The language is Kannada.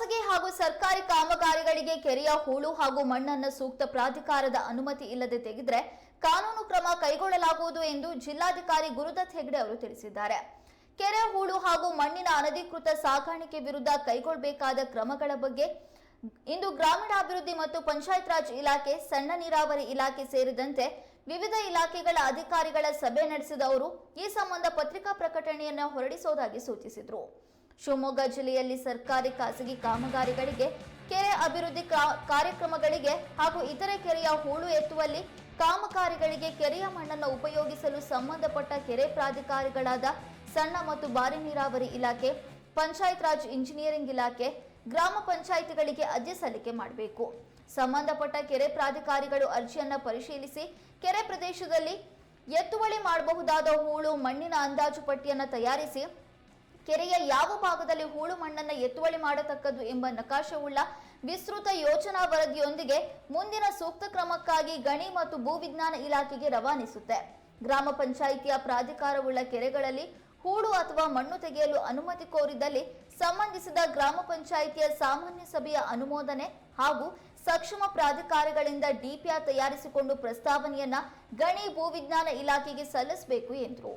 ಖಾಸಗಿ ಹಾಗೂ ಸರ್ಕಾರಿ ಕಾಮಗಾರಿಗಳಿಗೆ ಕೆರೆಯ ಹೂಳು ಹಾಗೂ ಮಣ್ಣನ್ನು ಸೂಕ್ತ ಪ್ರಾಧಿಕಾರದ ಅನುಮತಿ ಇಲ್ಲದೆ ತೆಗೆದರೆ ಕಾನೂನು ಕ್ರಮ ಕೈಗೊಳ್ಳಲಾಗುವುದು ಎಂದು ಜಿಲ್ಲಾಧಿಕಾರಿ ಗುರುದತ್ ಹೆಗ್ಡೆ ಅವರು ತಿಳಿಸಿದ್ದಾರೆ. ಕೆರೆ ಹೂಳು ಹಾಗೂ ಮಣ್ಣಿನ ಅನಧಿಕೃತ ಸಾಗಾಣಿಕೆ ವಿರುದ್ಧ ಕೈಗೊಳ್ಳಬೇಕಾದ ಕ್ರಮಗಳ ಬಗ್ಗೆ ಇಂದು ಗ್ರಾಮೀಣಾಭಿವೃದ್ಧಿ ಮತ್ತು ಪಂಚಾಯತ್ ರಾಜ್ ಇಲಾಖೆ, ಸಣ್ಣ ನೀರಾವರಿ ಇಲಾಖೆ ಸೇರಿದಂತೆ ವಿವಿಧ ಇಲಾಖೆಗಳ ಅಧಿಕಾರಿಗಳ ಸಭೆ ನಡೆಸಿದ ಅವರು, ಈ ಸಂಬಂಧ ಪತ್ರಿಕಾ ಪ್ರಕಟಣೆಯನ್ನು ಹೊರಡಿಸುವುದಾಗಿ ಸೂಚಿಸಿದರು. ಶಿವಮೊಗ್ಗ ಜಿಲ್ಲೆಯಲ್ಲಿ ಸರ್ಕಾರಿ ಖಾಸಗಿ ಕಾಮಗಾರಿಗಳಿಗೆ, ಕೆರೆ ಅಭಿವೃದ್ಧಿ ಕಾರ್ಯಕ್ರಮಗಳಿಗೆ ಹಾಗೂ ಇತರೆ ಕೆರೆಯ ಹೂಳು ಎತ್ತುವಲ್ಲಿ ಕಾಮಗಾರಿಗಳಿಗೆ ಕೆರೆಯ ಮಣ್ಣನ್ನು ಉಪಯೋಗಿಸಲು ಸಂಬಂಧಪಟ್ಟ ಕೆರೆ ಪ್ರಾಧಿಕಾರಿಗಳಾದ ಸಣ್ಣ ಮತ್ತು ಭಾರಿ ನೀರಾವರಿ ಇಲಾಖೆ, ಪಂಚಾಯತ್ ರಾಜ್ ಇಂಜಿನಿಯರಿಂಗ್ ಇಲಾಖೆ, ಗ್ರಾಮ ಪಂಚಾಯಿತಿಗಳಿಗೆ ಅರ್ಜಿ ಸಲ್ಲಿಕೆ ಮಾಡಬೇಕು. ಸಂಬಂಧಪಟ್ಟ ಕೆರೆ ಪ್ರಾಧಿಕಾರಿಗಳು ಅರ್ಜಿಯನ್ನು ಪರಿಶೀಲಿಸಿ, ಕೆರೆ ಪ್ರದೇಶದಲ್ಲಿ ಎತ್ತುವಳಿ ಮಾಡಬಹುದಾದ ಹೂಳು, ಮಣ್ಣಿನ ಅಂದಾಜು ಪಟ್ಟಿಯನ್ನು ತಯಾರಿಸಿ ಕೆರೆಯ ಯಾವ ಭಾಗದಲ್ಲಿ ಹೂಳು ಮಣ್ಣನ್ನು ಎತ್ತುವಳಿ ಮಾಡತಕ್ಕದ್ದು ಎಂಬ ನಕಾಶವುಳ್ಳ ವಿಸ್ತೃತ ಯೋಜನಾ ವರದಿಯೊಂದಿಗೆ ಮುಂದಿನ ಸೂಕ್ತ ಕ್ರಮಕ್ಕಾಗಿ ಗಣಿ ಮತ್ತು ಭೂವಿಜ್ಞಾನ ಇಲಾಖೆಗೆ ರವಾನಿಸುತ್ತೆ. ಗ್ರಾಮ ಪಂಚಾಯಿತಿಯ ಪ್ರಾಧಿಕಾರವುಳ್ಳ ಕೆರೆಗಳಲ್ಲಿ ಹೂಳು ಅಥವಾ ಮಣ್ಣು ತೆಗೆಯಲು ಅನುಮತಿ ಕೋರಿದಲ್ಲಿ ಸಂಬಂಧಿಸಿದ ಗ್ರಾಮ ಪಂಚಾಯಿತಿಯ ಸಾಮಾನ್ಯ ಸಭೆಯ ಅನುಮೋದನೆ ಹಾಗೂ ಸಕ್ಷಮ ಪ್ರಾಧಿಕಾರಗಳಿಂದ ಡಿಪಿಆರ್ ತಯಾರಿಸಿಕೊಂಡು ಪ್ರಸ್ತಾವನೆಯನ್ನ ಗಣಿ ಭೂವಿಜ್ಞಾನ ಇಲಾಖೆಗೆ ಸಲ್ಲಿಸಬೇಕು ಎಂದರು.